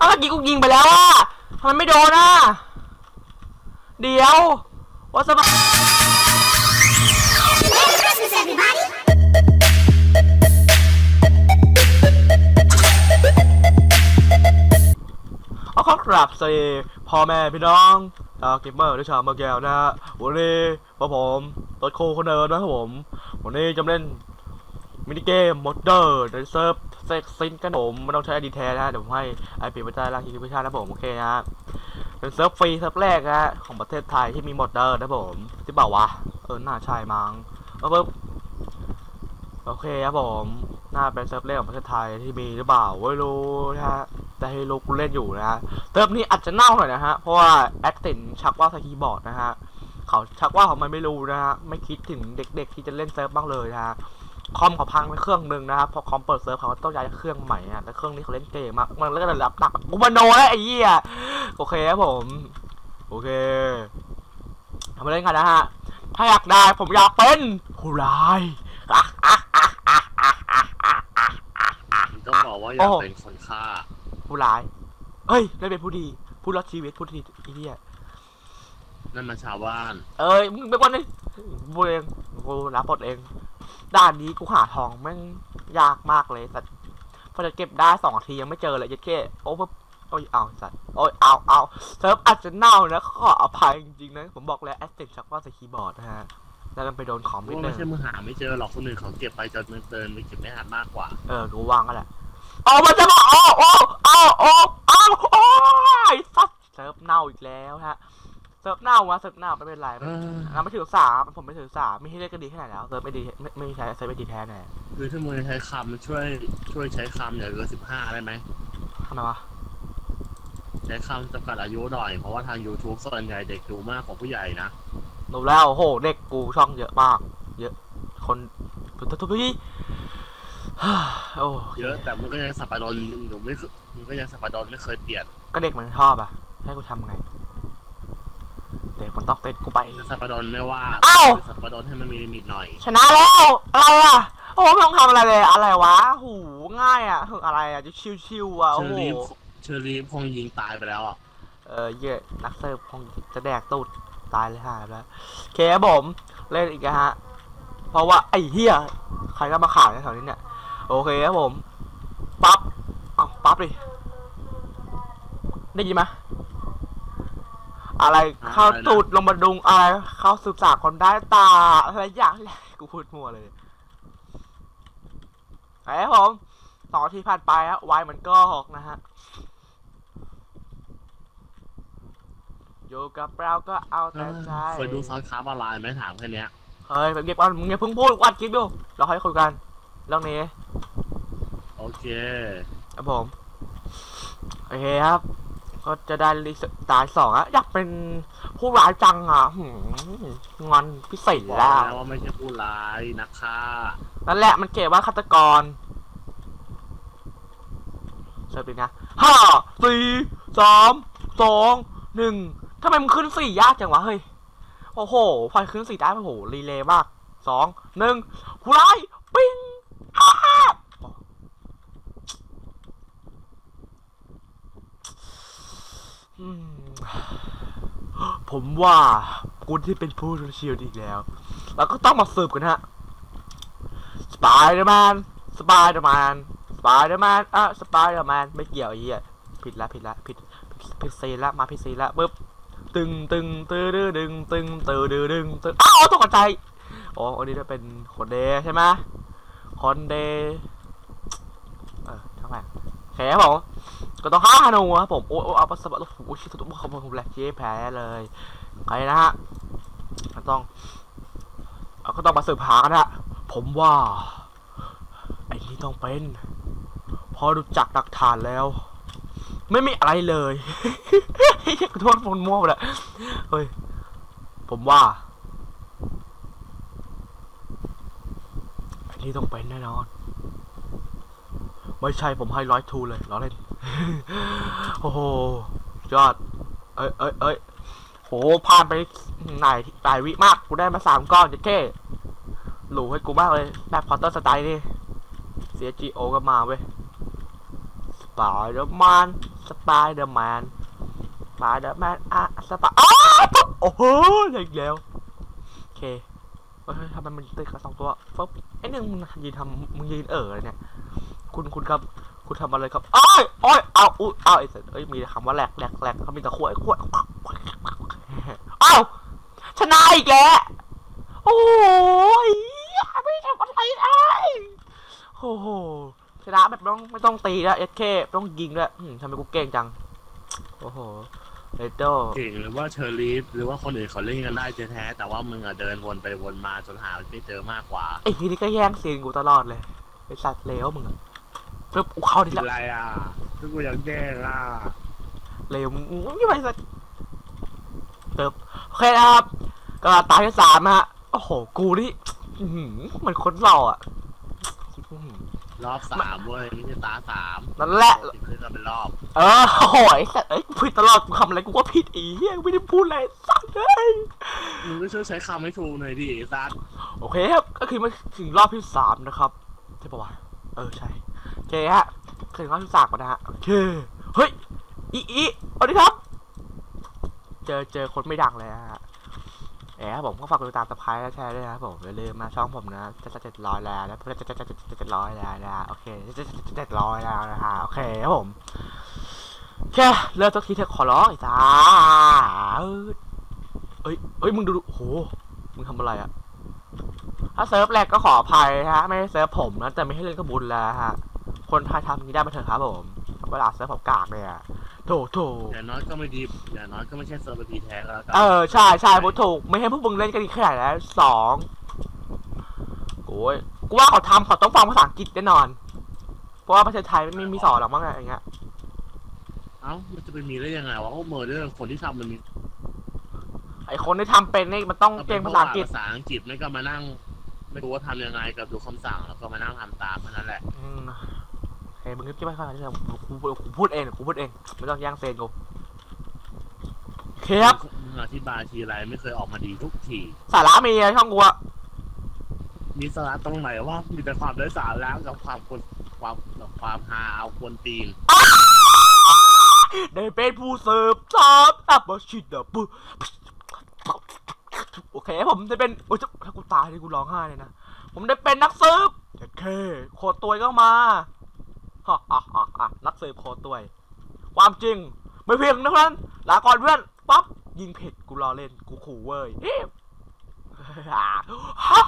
เอาเมื่อกี้กูยิงไปแล้วอะทำไมไม่โดนอะ เดี๋ยวว่าสบาย Merry Christmas, everybody! เอาขอกราบสวัสดีพ่อแม่พี่น้องชาวเกมเมอร์และชาวมาแก้วนะฮะวันนี้พวกผมตัวโคคนเดินนะครับผม วันนี้จะมาเล่นมินิเกมมอดเดอร์ในเซิร์ฟ เซ็กซินกันผมไม่ต้องใช้ไอดีแทนนะเดี๋ยวผมให้ไอปีมาใต้ล่างคิวพิชานะผมโอเคนะฮะเป็นเซิร์ฟฟรีเซิร์ฟแรกนะฮะของประเทศไทยที่มีมอดเดอร์นะผมที่เปล่าวะเออหน่าใช่มั้งเออปึ๊บโอเคครับผมน่าเป็นเซิร์ฟแรกของประเทศไทยที่มีหรือเปล่าไม่รู้นะฮะแต่ให้รู้กูเล่นอยู่นะฮะเติมนี้อาจจะเน่าหน่อยนะฮะเพราะว่าแอดตินชักว่าส่คีย์บอร์ดนะฮะเขาชักว่าเขามันไม่รู้นะฮะไม่คิดถึงเด็กๆที่จะเล่นเซิร์ฟบ้างเลยนะฮะ คอมเขาพังไปเครื่องหนึ่งนะครับพอคอมเปิดเซิร์ฟเขาก็ต้องย้ายเครื่องใหม่อะแต่เครื่องนี้เขาเล่นเกมมากมันก็เลยรับหนักกูมาโนแล้วไอ้เหี้ยโอเคครับผมโอเคทำมาเล่นกันนะฮะถ้าอยากได้ผมอยากเป็นผู้ร้ายต้องบอกว่าอยากโอ้เป็นคนฆ่า ผู้ร้ายเฮ้ยได้เป็นผู้ดี ผู้รอดชีวิตผู้ดีไอ้เหี้ยนั่นมันชาวบ้าน เอ้ยมึงเป็นคนนี่กูเองกูรับบทเอง ด้านนี้กูหาทองแม่งยากมากเลยสัตว์พอจะเก็บได้สองนาทียังไม่เจอเลยยัดเก้โอ้ปุ๊บโอ้ยเอาสัตว์โอ้ยเอาเอาเซิร์ฟอาจจะเน่านะขออภัยจริงๆนะผมบอกแล้วแอสเซนชักว่าใส่คีย์บอร์ดนะฮะแล้วมันไปโดนคอมนิดว่านึไม่งใช่มือหาไม่เจอหรอกคนอื่นเขาเก็บไปจนมันเตินไปเก็บไม่ทันมากกว่า เออกูวางก็แหละเอามันจะมาเอาเอาเอาเอาเอาโอ้ยสัตว์เซิร์ฟเน่าอีกแล้วฮะ เซิร์ฟเน่าวะเซิร์ฟเน่าไม่เป็นไรเอออะไม่ถือสามผมไม่ถือสามไม่ให้เล่นก็ดีแค่ไหนแล้วเซิร์ฟไม่ดีไม่ไม่ใช้เซิร์ฟไม่ดีแท้แน่คือถ้ามือใช้คำช่วยช่วยใช้คำอย่าเกินสิบห้าได้ไหม ทำไมวะใช้คำจำกัดอายุหน่อย เพราะว่าทาง YouTube ส่วนใหญ่เด็กดูมากกว่าผู้ใหญ่นะหนูแล้วโอ้โหเด็กกูช่องเยอะมาก เยอะ คนทุบทุบพี่โอ้เยอะแต่มันก็ยังสับปะรดหนูไม่เคยมันก็ยังสับปะรดไม่เคยเปลี่ยนก็เด็กมันชอบอะให้กูทำไง เด็กมันต้องเต้นกูไป สับปะรดไม่ว่าอ้าว สับปะรดให้มันมีลิมิตหน่อยชนะแล้ว อะไรอะ โอ้ไม่ต้องทำอะไรเลยอะไรวะ หูง่ายอะคืออะไรอะจะชิวๆอะเชโอ้อโห รีฟเชอรีฟคงยิงตายไปแล้วอะเออเยอะนักเซิร์ฟคงจะแดกตูดตายเลยฮะแล้วเคครับผมเล่นอีกนะฮะ เพราะว่าไอ้เฮียใครก็มาขายในแถวนี้เนี่ย โอเคครับผมปั๊บเอาปั๊บดิได้ยินไหม อะไรเข้าตูดลงมาดุงอะไรเข้าสืบสาวคนได้ตาอะไรอย่างแหละกูพูดมั่วเลยไอ้ครับผมสองนาทีผ่านไปฮะไวเหมือนก็หอกนะฮะอยู่กับเราก็เอาแต่ใจเคยดูซอสคาร์บอลไลน์ไหมถามแค่เนี้ยเฮ้ยแบบเก็บก่อนมึงอย่าเพิ่งพูดวัดคลิปอยู่เราค่อยคุยกันเรื่องนี้ โอเคครับผม โอเคครับ ก็จะได้รีสตายสองอะอยากเป็นผู้ร้ายจังอะหืมงอนพิเศษบอกแล้วแล้วว่าไม่ใช่ผู้ร้ายนักฆ่านั่นแหละมันเก็บว่าฆาตกรเสิร์ฟดีนะห้าสี่สามสองหนึ่งทำไมมึงขึ้นสี่ยากจังวะเฮ้ยโอ้โหพอขึ้นสี่ได้โอ้โหรีเลย์มากสองหนึ่งผู้ร้ายปิ้งอ้าอืม ผมว่าคุณที่เป็นผู้เชียวอีกแล้วแล้วก็ต้องมาสืบกันฮะสไปเดอร์แมนสไปเดอร์แมนสไปเดอร์แมนอะสไปเดอร์แมนไม่เกี่ยวไอ้เหี้ยผิดละผิดละผิดผิดซีละมาผิดซีละปึ๊บตึงตึงตื้อดื้อดึงตึงตื้อดื้อดึงตึงอ้าวตกใจอ๋ออันนี้จะเป็นคนเดใช่ไหมคนเดเออทั้งแหละแขครับผม ก็ต้องห้าฮานูครับผมโอ้โอ้เอาปัสสาวะโอ้โหชิตุกขอบผมแหลกเจ๊แพ้เลยใครนะฮะก็ต้องเอาก็ต้องมาสืบหากันนะผมว่าไอ้นี่ต้องเป็นพอดูจากหลักฐานแล้ว ไม่มีอะไรเลยขอโทษคนมั่วไปละเฮ้ยผมว่าอันนี้ต้องเป็นแน่นอน ไม่ใช่ผมให้ร้อยทูเลยล้อเล่น โอ้โห ยอด เอ้ยเอ้ยเอ้ยโหผ่านไปไหนหลายวิมาก กูได้มาสามก้อนจะแค่หลูให้กูมากเลยแบบพอตเตอร์สไตล์นี่ CGO ก็มาเว้ยไปเดอร์แมนสไปเดอร์แมนสไปเดอร์แมนอะสไปอ้าวปุ๊บโอ้โหเล็กแล้ว โอเคเฮ้ยทำไมมันติดกับสองตัวฟึบไอ้หนึ่งมึงยืนทำมึงยืนเอ๋อเลยเนี่ย คุณคุณครับ คุณทำอะไรครับอ้อยอ้อยเอาอุ้ยเอาไอ้สัสเอ้ยมีคำว่าแหลกแหลกแหลกเขามีแต่ขวดขวดอ้าวชนะอีกแล้วโอ้ยไม่ทำอะไรได้โอ้โหชนะแบบไม่ต้องไม่ต้องตีแล้วเอสเคต้องยิงด้วยอืมทำไมกูเก่งจัง โอ้โหเลโดเก่งหรือว่าเชอรีฟหรือว่าคนอื่นเขาเล่นกันได้แท้ๆแต่ว่ามึงอะเดินวนไปวนมาจนหาไม่เจอมากกว่าไอ้ทีนี้ก็แย่งซีนกูตลอดเลยไอ้สัตว์เลวมึงอะ เริ่มกูเข้าดีกินละอะไรอะทุกคนอยากแย่งอะเลวมึงไม่ไปสัตว์เติบโอเคนะครับก็ตายที่สามฮะโอ้โหกูนี่อื้อหือเหมือนคนเราอะอื้อหือรอบสามเว้ยไม่ใช่ตาสามนั่นแหละคือจะเป็นรอบ เออโอ้ยสัตว์เอ้ยกูผิดตลอดกูทำอะไรกูก็ผิดอีเหี้ยกูไม่ได้พูดอะไรสัตว์เลยมึงก็ช่วยใช้คำให้ถูกหน่อยดิไอ้ซัดโอเคครับก็คือมาถึงรอบที่สามนะครับใช่ปะวะเออใช่โอ เคฮะถึงรอบที่สามแล้วนะฮะโอเคเฮ้ยอีอีสวัสดีครับ เจอเจอคนไม่ดังเลยฮะแอบผมก็ฝากกดติดตามสไครต์และแชร์ด้วยนะครับผมอย่าลืมมาช่องผมนะจะจะเจ็ดร้อยแล้วนะจะจะจะจะจะเจ็ดร้อยแล้วนะโอเคจะจะจะเจ็ดร้อยแล้วนะฮะโอเคครับผมแค่เลิกสักทีเถอะขอร้องไอ้จ้าเอ้ยเอ้ยมึงดูดูโอ้โหมึงทำอะไรอะถ้าเซิร์ฟแรกก็ขออภัยฮะ ไม่เซิร์ฟผมนะแต่ไม่ให้เล่นก็บุญแล้วฮะ คนไทยทำอย่างนี้ได้มาเถอะครับผมเวลาเซิร์ฟผมกากเลยอะโถโถอย่างน้อยก็ไม่ดีอย่างน้อยก็ไม่ใช่เซอร์ฟพีแท้ก็แล้วกันเออใช่ใช่พูดถูกไม่ให้พวกมึงเล่นกันอีกแค่ไหนแล้วสองโอ้ยกูว่าเขาทำเขาต้องฟังภาษาอังกฤษแน่นอน เพราะว่าประเทศไทยไม่มีสอนหรอกมั้งอะไรอย่างเงี้ยเอ้ามันจะไปมีได้ยังไงวะเพราะเมอร์เดอร์คนที่ทำมันมีไอคนที่ทำเป็นนี่มันต้องเก่งภาษาอังกฤษภาษาอังกฤษไม่ก็มานั่ง ไม่รู้ว่าทำยังไงกับดูคำสั่งแล้วก็มานั่งทำตามเท่านั้นแหละ อืมเฮ้ยมึงนึกคิดไม่ค่อยได้เลยกูกูกูพูดเองกูพูดเอง ไม่ต้องแย่งเซนกูโอเคครับมึงอธิบายทีไรไม่เคยออกมาดีทุกที สาระมีอะช่องกูอะมีสาระตรงไหนว่ามีแต่ความไร้สาระกับความคนความกับความฮาเอาควรตีนได้เป็นผู้เสิร์ฟสามอับมาชิดอะปุ๊โอเคผมได้เป็นโอ้ยจะถ้ากูตายเลยกูร้องไห้เลยนะ ผมได้เป็นนักเสิร์ฟโอเคโคตรตัวยก็มา ฮ่าฮ่าฮ่าฮ่านักเสิร์ฟโคตรตัวความจริง ไม่เพียงเท่านั้นลาก่อนเพื่อนปั๊บยิงเผิดกูรอเล่นกูขู่เว้ยเฮ้ยฮ่าฮ่า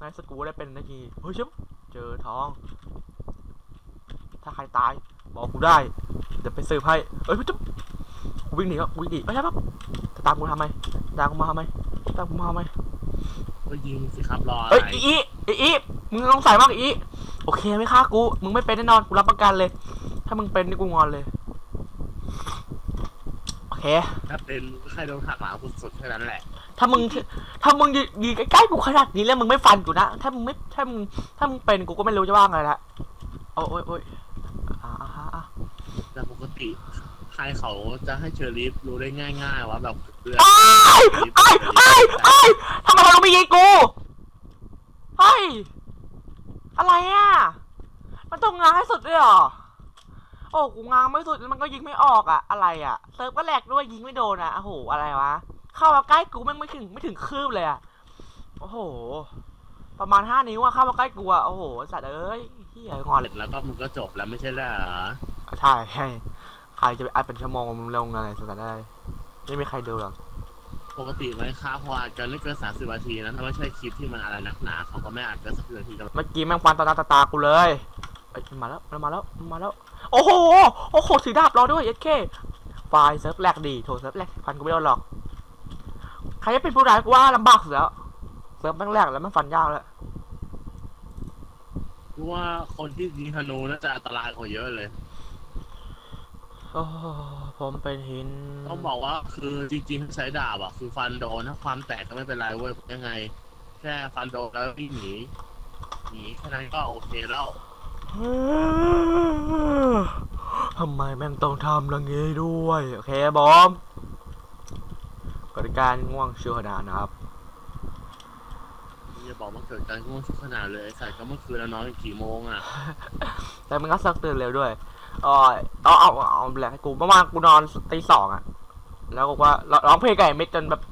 นายสกูได้เป็นนาทีเฮ้ยชิบเจอทอง ถ้าใครตาย บอกกูได้ เดี๋ยวไปสืบให้เอ้ยจุ๊บกูวิ่งหนีกูวิ่งหนีไม่ใช่ปะจะตามกูทำไมตามกูมาทำไมตามกูมาทำไม ก็ยิงสิครับรออะเอ้ยไรอีอีอีอีมึงต้องใส่มากอีโอเคไม่ฆ่ากูมึงไม่เป็นแน่นอนกูรับประกันเลย ถ้ามึงเป็นนี่กูงอนเลยโอเค ถ้าเป็นใครโดนหักหลังสุดๆแค่นั้นแหละถ้ามึงถ้ามึงยืนใกล้ๆกูขนาดนี้แล้วมึงไม่ฟันกูนะถ้ามึงไม่ถ้ามึงถ้ามึงเป็นกูก็ไม่รู้จะว่าไงละโอ้ยโอ้ยโอ้ยอ่าอ่าอ่าอ่าแต่ปกติ ใครเขาจะให้เชอริฟรู้ได้ง่ายๆว่าแบบเพื่อนไอ้ไอ้ไอ้ไอ้ทำไมเขาไม่ยิงกูเฮ้ยอะไรอะ มันต้องง้างให้สุดด้วยเหรอ โอ้กูง้างไม่สุดแล้วมันก็ยิงไม่ออกอะ อะไรอะเซิร์ฟก็แหลกด้วยยิงไม่โดนอะโอ้โหอะไรวะ เข้ามาใกล้กูแม่งไม่ถึงไม่ถึงคืบเลยอะ โอ้โห ประมาณห้านิ้วอะเข้ามาใกล้กูอะโอ้โหสัตว์เอ้ยเฮียงอนเสเลร็ยจแล้วก็มึงก็จบแล้วไม่ใช่เหรอ ใช่ใช่ ใครจะไปอัดเป็นชั่วโมงมันลงอะไรสัตว์ได้ ไม่มีใครดูหรอกปกติไหมครับพออาจจะไม่เกินสามสิบนาทีนะถ้าไม่ใช่คลิปที่มันอะไรหนักหนาเขาก็ไม่อาจเกินสักนาทีกันเมื่อกี้แม่งฟันตาตาตาตากูเลยเอ้ยมันมาแล้วมันมาแล้วมันมาแล้ว โอ้โหโอ้โหถือดาบรอด้วยเอสเคไฟล์เซิร์ฟแรกดีโถเซิร์ฟแรกฟันกูไม่โดนหรอกใครจะเป็นผู้ร้ายกูว่าลำบากสุดแล้วเซิร์ฟแม่งแรกแล้วแม่งฟันยากแล้วเพราะว่าคนที่ยิงธนูน่าจะอันตรายกว่าเยอะเลย โอ้ผมเป็นหินต้องบอกว่าคือจริงๆถ้าใช้ดาบอะ คือฟันโดนถ้าความแตกก็ไม่เป็นไรเว้ยยังไง แค่ฟันโดนแล้ววิ่งหนีหนีแค่นั้นก็โอเคแล้วทำไมแม่งต้องทำอย่างงี้ด้วย โอเคบอมกติการง่วงเชื่อขนาดนะครับอย่าบอกว่าเกิดการง่วงชุกขนาดเลยใส่ก็เมื่อคืนแล้วนอนกี่โมงอะ แต่มันก็ซักตื่นเร็วด้วย เออเอาเอาเอาแหละกูเมื่อวานกูนอนตีสองอะแล้วกูว่าร้องเพลงไก่เม็ดจนแบบ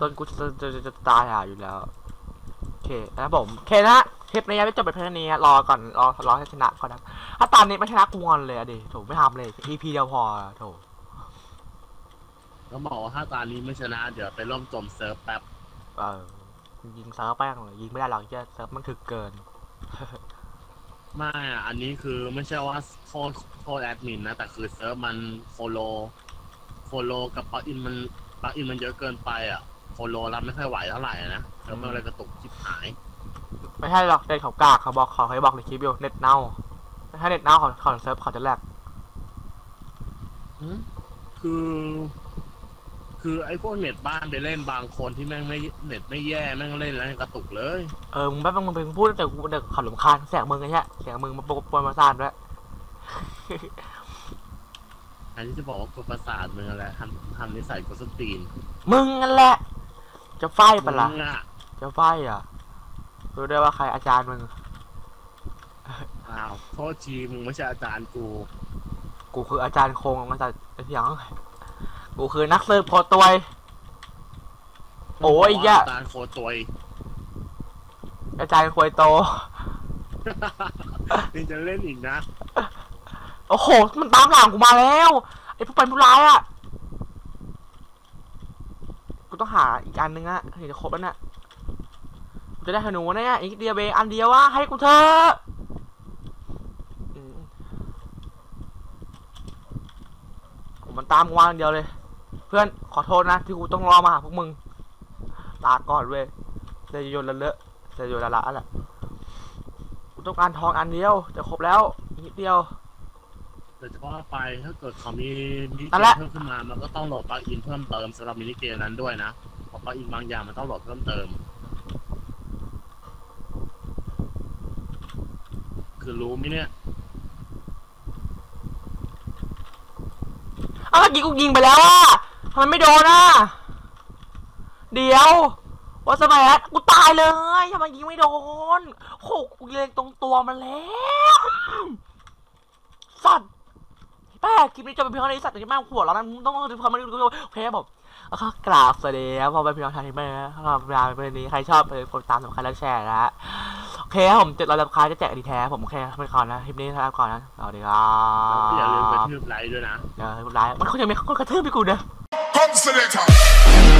จนกูจะจะจะตายหาอยู่แล้วโอเคนะผมโอเคนะคลิปนี้ไม่จบไปเพียงเท่านี้รอก่อนรอรอให้ชนะก่อนนะถ้าตอนนี้ไม่ชนะกูงอนเลยอะดิโถไม่ทำเลย EP เดียวพอโถก็บอกว่าถ้าตานี้ไม่ชนะ เดี๋ยวไปร่วมจมเซิร์ฟแป๊บเออยิงเซิร์ฟแป้งเลยยิงไม่ได้หรอกจะเซิร์ฟมันถึกเกิน ไม่อะอันนี้คือไม่ใช่ว่าโทษโทษแอดมินนะ แต่คือเซิร์ฟมันโฟโลโฟโลกับปลั๊กอินมันปลั๊กอินมันเยอะเกินไปอะโฟโลรับไม่ค่อยไหวเท่าไหร่อะนะเซิร์ฟมันเลยกระตุกชิบหาย ไม่ใช่หรอกเด็กเขากากเขาบอกเขาเคยบอกในคลิปอยู่เน็ตเน่าถ้าเน็ตเน่าของของเซิร์ฟเขาจะแลกหืมคือ คือไอ้พวกเน็ตบ้านไปเล่นบางคนที่แม่งไม่เน็ตไม่แย่แม่งเล่นแล้วยังกระตุกเลยเออมึงแป๊บนึงมึงไปพูดแต่กูเด็กเขาหลงคานเสียงมึงไงเนี่ยเสียงมึงมาปนปนมาซ่านด้วยอันที่จะบอกว่ากดประสาทมึงอะไรทำทำนิสัยกดสตรีนมึงนั่นแหละ จะไฟปะล่ะมึงอะจะไฟอะรู้ได้ว่าใครอาจารย์มึงอ้าวโทษทีมึงไม่ใช่อาจารย์กู กูคืออาจารย์โคงอาจารย์ไอ้เสียง กูคือนักเสิร์ฟโพตวยโอ้ยมึงบกว่าแย่อาจารย์โคตรตัวยอาจารย์ควยโต นี่จะเล่นอีกนะ โอ้โห มันตามหลังกูมาแล้ว ไอ้ผู้เป็นผู้ร้ายอะ กูต้องหาอีกอันนึงอะถึงจะครบแล้วน่ะกูจะได้ธนูเนี่ยอีกเดียวเบงอันเดียวว่าให้กูเถอะอืมโอ้มันตามกูมาอันเดียวเลย เพื่อนขอโทษนะที่กูต้องรอมาหาพวกมึงลาก่อนเว้ยเซยโยนละเลอะเซยโยนละละแหละกูต้องการทองอันเดียวจะครบแล้วอีกนิดเดียวแต่จะว่าไปถ้าเกิดเขามีมินิเกนั่นมแหละเพิ่มขึ้นมา มันก็ต้องโหลดปลั๊กอินเพิ่มเติมสำหรับมินิเกมนั้นด้วยนะเพราะปลั๊กอินบางอย่างมันต้องโหลดเพิ่มเติม คือรู้ไหมเนี่ยอ้าวเมื่อกี้กูยิงไปแล้วอะทำไมไม่โดนอะ เดี๋ยววอสแมทกูตายเลยทำไมยิงไม่โดนโหกูเล็งตรงตัวมันแล้ว สัตว์แป้คลิปนี้จะเป็นเพียงเท่านี้สัตว์จะแม่งหัวเราะนะมึงต้องดูความมันดูโอเคครับผมแล้วก็กราบสวัสดีครับพอไปพี่น้องทางที่แม่ถ้าเราเวลาเป็นนี้ใครชอบไปกดตามสำคัญแล้วแชร์นะฮะโอเคผมเจ็ดร้อยรับคาจะแจกดีแท้ผมโอเคไม่ก่อนนะคลิปนี้ลาก่อนนะสวัสดีครัแล้วอย่าลืมกระทืบไลค์ด้วยนะเออไลฟ์มันเขาจะมีคนกระทืบไปกูเด้อ Consider.